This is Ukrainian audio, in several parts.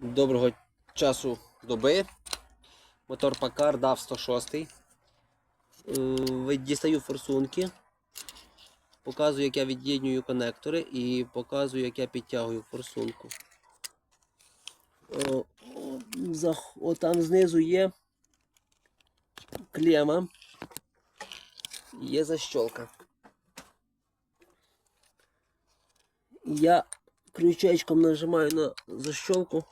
Доброго часу доби. Мотор Пакар DAF 106. Е, Дістаю форсунки. Показую, як я від'єднюю конектори і показую, як я підтягую форсунку. О, о, зах- о, там знизу є клема. Є защолка. Я ключечком нажимаю на защолку,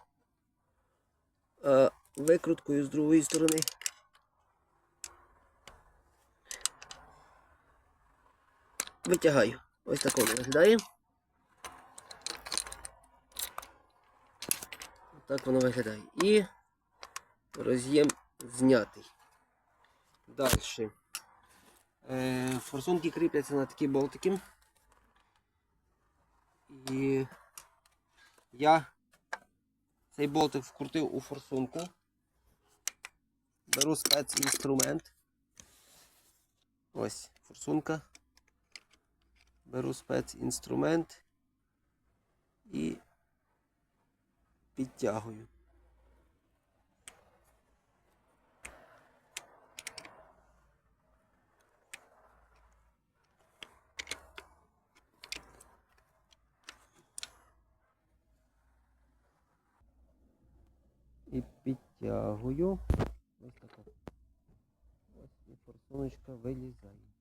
викруткою з другої сторони. Витягаю. Ось так воно виглядає. Так воно виглядає. І роз'єм знятий. Далі. Е, форсунки кріпляться на такі болтики. І я цей болтик вкрутив у форсунку. Беру спецінструмент. Ось форсунка. Беру спецінструмент і підтягую. І підтягую. Ось така. Ось і форсуночка вилізає.